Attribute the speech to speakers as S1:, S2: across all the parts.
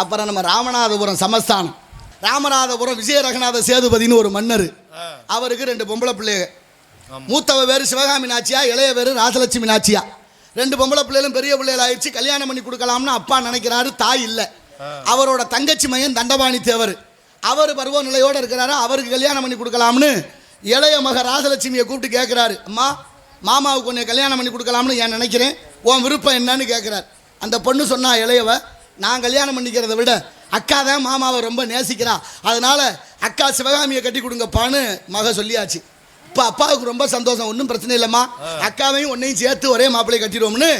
S1: அப்புறம் நம்ம ராமநாதபுரம் சமஸ்தானம். ராமநாதபுரம் விஜய ரங்கநாத சேதுபதினு ஒரு மன்னர். அவருக்கு ரெண்டு பொம்பளை பிள்ளைங்க மூத்தவ பேர் சிவகாமி நாச்சியா இளைய பேர் ராசலட்சுமி நாச்சியா. ரெண்டு பொம்பளை பிள்ளைகளும் பெரிய பிள்ளைகள் ஆயிடுச்சு கல்யாணம் பண்ணி கொடுக்கலாம்னு அப்பா நினைக்கிறாரு தாய் இல்லை. அவரோட தங்கச்சி மையன் தண்டபாணி தேவர் அவர் பருவநிலையோடு இருக்கிறாரு அவருக்கு கல்யாணம் பண்ணி கொடுக்கலாம்னு இளைய மக ராசலட்சுமியை கூப்பிட்டு கேட்குறாரு அம்மா மாமாவுக்கு உன்னை கல்யாணம் பண்ணி கொடுக்கலாம்னு நான் நினைக்கிறேன்? உன் விருப்பம் என்னன்னு கேட்குறாரு அந்த பொண்ணு சொன்னா இளையவ நான் கல்யாணம் பண்ணிக்கிறத விட அக்கா தான் மாமாவை ரொம்ப நேசிக்கிறா. அதனால் அக்கா சிவகாமியை கட்டி கொடுங்கப்பான்னு மக சொல்லியாச்சு. இப்போ அப்பாவுக்கு ரொம்ப சந்தோஷம். ஒன்றும் பிரச்சனை இல்லைம்மா. அக்காவையும் ஒன்றையும் சேர்த்து ஒரே மாப்பிள்ளை கட்டிடுவோம்னு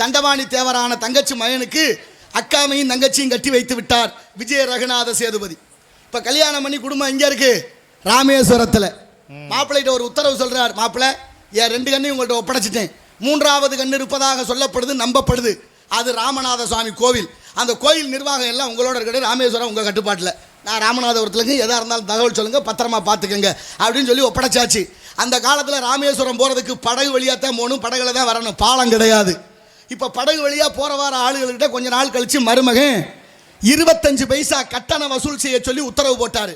S1: தண்டவாணி தேவரான தங்கச்சி மகனுக்கு அக்காவையும் தங்கச்சியும் கட்டி வைத்து விட்டார் விஜய ரகுநாத சேதுபதி. இப்போ கல்யாணம் பண்ணி குடும்பம் எங்கே இருக்கு? ராமேஸ்வரத்தில். மாப்பிள்ளைகிட்ட ஒரு உத்தரவு சொல்கிறார் மாப்பிள்ளை என் ரெண்டு கண்ணையும் உங்கள்கிட்ட ஒப்படைச்சிட்டேன். மூன்றாவது கண் இருப்பதாக சொல்லப்படுது நம்பப்படுது. அது ராமநாத சுவாமி கோவில். அந்த கோயில் நிர்வாகம் எல்லாம் உங்களோட இருக்கிறது ராமேஸ்வரம் உங்கள் கட்டுப்பாட்டில். நான் ராமநாதபுரத்துலங்க எதாக இருந்தாலும் தகவல் சொல்லுங்கள் பத்திரமா பார்த்துக்கங்க அப்படின்னு சொல்லி ஒப்படைச்சாச்சு. அந்த காலத்தில் ராமேஸ்வரம் போகிறதுக்கு படகு வழியாக தான் போகணும் படகுல தான் வரணும். பாலம் கிடையாது. இப்போ படகு வழியாக போகிற வர ஆளுகள்கிட்ட கொஞ்ச நாள் கழித்து மருமகன் இருபத்தஞ்சு பைசா கட்டணம் வசூல் செய்ய சொல்லி உத்தரவு போட்டார்.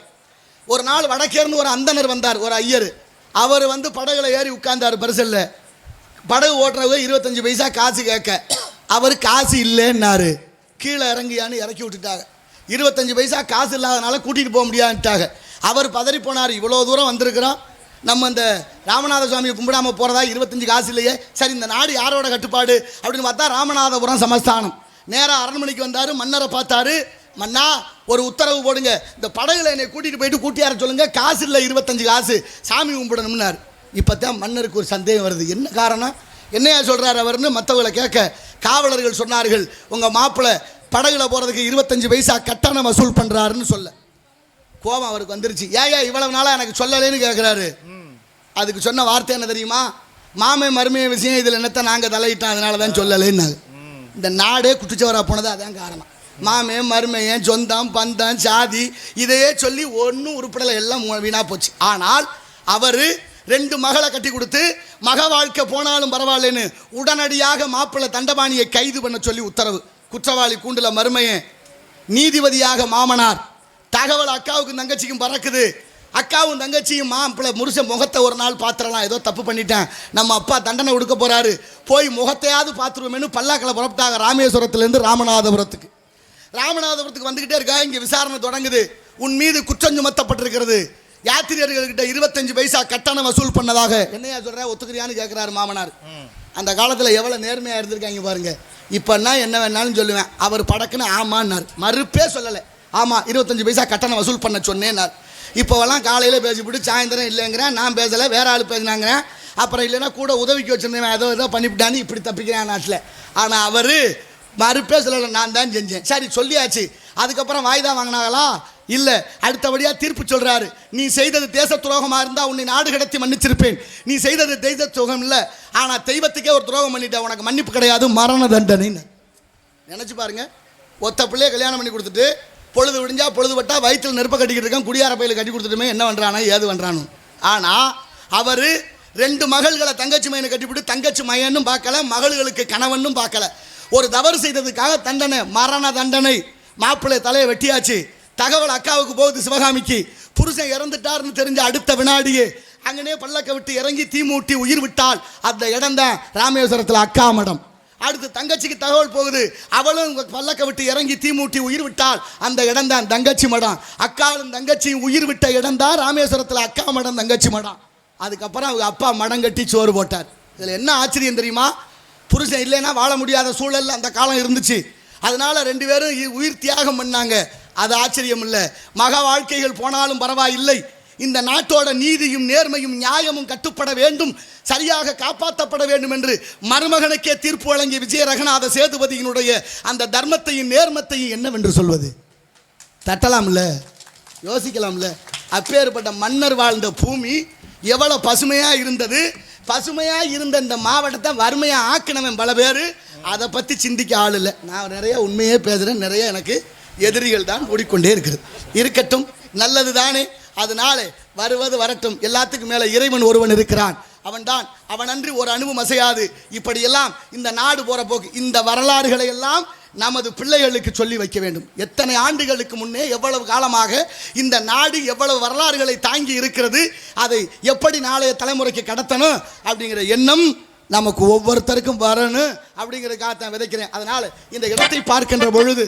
S1: ஒரு நாள் வடக்கேர்ந்து ஒரு அந்தனர் வந்தார் ஒரு ஐயர். அவர் வந்து படகுல ஏறி உட்கார்ந்தார் பரிசலில். படகு ஓட்டுறவங்க இருபத்தஞ்சு பைசா காசு கேட்க. அவர் காசு இல்லைன்னாரு. கீழே இறங்கியான்னு இறக்கி விட்டுட்டாங்க. இருபத்தஞ்சி பைசா காசு இல்லாதனால கூட்டிகிட்டு போக முடியாதுட்டாங்க அவர் பதறி போனார் இவ்வளோ தூரம் வந்திருக்கிறோம். நம்ம இந்த ராமநாத சுவாமியை கும்பிடாம போகிறதா இருபத்தஞ்சி காசு இல்லையே. சரி இந்த நாடு யாரோட கட்டுப்பாடு? அப்படின்னு பார்த்தா ராமநாதபுரம் சமஸ்தானம். நேராக அரண்மனைக்கு வந்தார் மன்னரை பார்த்தாரு. மன்னா ஒரு உத்தரவு போடுங்க. இந்த படகுல என்னை கூட்டிகிட்டு போயிட்டு கூட்டியார சொல்லுங்கள் காசு இல்லை இருபத்தஞ்சி காசு. சாமி கும்பிடணும்னார். இப்போ தான் மன்னருக்கு ஒரு சந்தேகம் வருது. என்ன காரணம்? என்னையா சொல்கிறார் அவர்னு மற்றவங்களை கேட்க. காவலர்கள் சொன்னார்கள் உங்கள் மாப்பிள்ளை படகுல போகிறதுக்கு இருபத்தஞ்சு பைசா கட்டணம் வசூல் பண்ணுறாருன்னு சொல்ல. கோபம் அவருக்கு வந்துருச்சு. ஏயா இவ்வளவு நாளாக எனக்கு சொல்லலைன்னு கேட்குறாரு அதுக்கு சொன்ன வார்த்தை என்ன தெரியுமா? மாமே மருமைய விஷயம் இதில் என்னத்தை நாங்கள் தலையிட்டோம் அதனால தான் சொல்லலைன்னாங்க. இந்த நாடே குட்டிச்சவராக போனது அதான் காரணம். மாமே மருமையன் சொந்தம் பந்தம் சாதி இதையே சொல்லி ஒன்றும் உருப்படலை எல்லாம் வீணாக போச்சு. ஆனால் அவர் ரெண்டு மகளை கட்டி கொடுத்து மக வாழ்க்கை போனாலும் பரவாயில்லைன்னு உடனடியாக மாப்பிள்ளை தண்டபாணியை கைது பண்ண சொல்லி உத்தரவு. குற்றவாளி கூண்டில் மருமையன் நீதிபதியாக மாமனார். தகவல் அக்காவுக்கும் தங்கச்சிக்கும் பறக்குது. அக்காவும் தங்கச்சியும் மாப்பிள்ளை முருச முகத்தை ஒரு நாள் பார்த்துடலாம். ஏதோ தப்பு பண்ணிட்டேன். நம்ம அப்பா தண்டனை கொடுக்க போகிறாரு போய் முகத்தையாவது பார்த்துருவோமேனு பல்லாக்களை புறப்பட்டாங்க ராமேஸ்வரத்துலேருந்து ராமநாதபுரத்துக்கு. ராமநாதபுரத்துக்கு வந்துக்கிட்டே இருக்கா? இங்கே விசாரணை தொடங்குது. உன் மீது குற்றம் சுமத்தப்பட்டிருக்கிறது. யாத்திரியர்கள்கிட்ட இருபத்தஞ்சு பைசா கட்டணம் வசூல் பண்ணதாக என்னையா சொல்ற? ஒத்துக்கிறியான்னு கேட்குறாரு மாமனார். அந்த காலத்தில் எவ்வளோ நேர்மையாக இருந்திருக்காங்க பாருங்க. இப்போன்னா என்ன வேணாலும் சொல்லுவேன். அவர் படக்குன்னு ஆமான்னார். மறுப்பே சொல்லலை. ஆமாம் இருபத்தஞ்சு பைசா கட்டணம் வசூல் பண்ண சொன்னேன்னார். இப்போவெல்லாம் காலையில் பேசிவிட்டு சாயந்தரம் இல்லைங்கிறேன். நான் பேசலை வேற ஆள் பேசினாங்கிறேன். அப்புறம் இல்லைன்னா கூட உதவிக்கு வச்சுருந்தேன் ஏதோ ஏதோ பண்ணிவிட்டான்னு இப்படி தப்பிக்கிறேன் நாட்டில். ஆனால் அவர் மறுப்பே சொல்லலை நான் தான் செஞ்சேன். சரி சொல்லியாச்சு. அதுக்கப்புறம் வாய்தா வாங்கினாங்களா? இல்லை அடுத்தபடியாக தீர்ப்பு சொல்கிறாரு நீ செய்தது தேச துரோகமாக இருந்தால் உன்னை நாடு கடத்தி மன்னிச்சிருப்பேன். நீ செய்தது தெய்வ துரோகம் இல்லை ஆனால் தெய்வத்துக்கே ஒரு துரோகம் பண்ணிட்ட உனக்கு மன்னிப்பு கிடையாது மரண தண்டனைன்னு. நினச்சி பாருங்க. ஒத்த பிள்ளைய கல்யாணம் பண்ணி கொடுத்துட்டு பொழுது விடிஞ்சா பொழுது பட்டா வயிற்றில் நெருப்ப கட்டிக்கிட்டு இருக்கேன் குடியார பையில கட்டி கொடுத்துட்டுமே என்ன பண்ணுறானோ ஏது பண்ணுறானு ஆனால் அவர் ரெண்டு மகள்களை தங்கச்சி மையனை கட்டிவிட்டு தங்கச்சி மையன்னும் பார்க்கல மகள்களுக்கு கணவனும் பார்க்கல. ஒரு தவறு செய்ததுக்காக தண்டனை மரண தண்டனை. மாப்பிள்ளை தலையை வெட்டியாச்சு. தகவல் அக்காவுக்கு போகுது சிவகாமிக்கு. புருஷன் இறந்துட்டாருன்னு தெரிஞ்ச அடுத்த வினாடியே அங்கனே பல்லக்க விட்டு இறங்கி தீ மூட்டி உயிர் விட்டால் அந்த இடம் தான் ராமேஸ்வரத்தில் அக்கா மடம். அடுத்து தங்கச்சிக்கு தகவல் போகுது அவளும் பல்லக்க விட்டு இறங்கி தீ மூட்டி உயிர் விட்டால் அந்த இடம் தான் தங்கச்சி மடம். அக்காவும் தங்கச்சியும் உயிர் விட்ட இடம் தான் ராமேஸ்வரத்தில் அக்கா மடம் தங்கச்சி மடம். அதுக்கப்புறம் அவங்க அப்பா மடம் கட்டி சோறு போட்டார். இதில் என்ன ஆச்சரியம் தெரியுமா? புருஷன் இல்லைன்னா வாழ முடியாத சூழலில் அந்த காலம் இருந்துச்சு. அதனால ரெண்டு பேரும் இ- உயிர் தியாகம் பண்ணாங்க. அது ஆச்சரியம் இல்லை மக வாழ்க்கைகள் போனாலும் பரவாயில்லை. இந்த நாட்டோட நீதியும் நேர்மையும் நியாயமும் கட்டுப்பட வேண்டும். சரியாக காப்பாற்றப்பட வேண்டும் என்று மருமகனுக்கே தீர்ப்பு வழங்கிய விஜய ரகநாத சேதுபதியினுடைய அந்த தர்மத்தையும் நேர்மத்தையும் என்னவென்று சொல்வது? தட்டலாம்ல? யோசிக்கலாம்ல? அப்பேற்பட்ட மன்னர் வாழ்ந்த பூமி எவ்வளோ பசுமையாக இருந்தது. பசுமையாக இருந்த இந்த மாவட்டத்தை வறுமையாக ஆக்கினவன் பல பேர். அதை பற்றி சிந்திக்க ஆள் இல்லை. நான் நிறைய உண்மையே பேசுகிறேன் நிறைய எனக்கு எதிரிகள் தான் ஓடிக்கொண்டே இருக்கிறது இருக்கட்டும் நல்லது தானே அதனால வருவது வரட்டும். எல்லாத்துக்கும் மேலே இறைவன் ஒருவன் இருக்கிறான். அவன்தான் அவனன்றி ஒரு அணுவும் அசையாது. இப்படியெல்லாம் இந்த நாடு போகிற போக்கு இந்த வரலாறுகளை எல்லாம் நமது பிள்ளைகளுக்கு சொல்லி வைக்க வேண்டும். எத்தனை ஆண்டுகளுக்கு முன்னே எவ்வளவு காலமாக இந்த நாடு எவ்வளவு வரலாறுகளை தாங்கி இருக்கிறது அதை எப்படி நாளைய தலைமுறைக்கு கடத்தணும் அப்படிங்கிற எண்ணம் நமக்கு ஒவ்வொருத்தருக்கும் வரணும் அப்படிங்கிறதுக்காக தான் விதைக்கிறேன். அதனால் இந்த இடத்தை பார்க்கின்ற பொழுது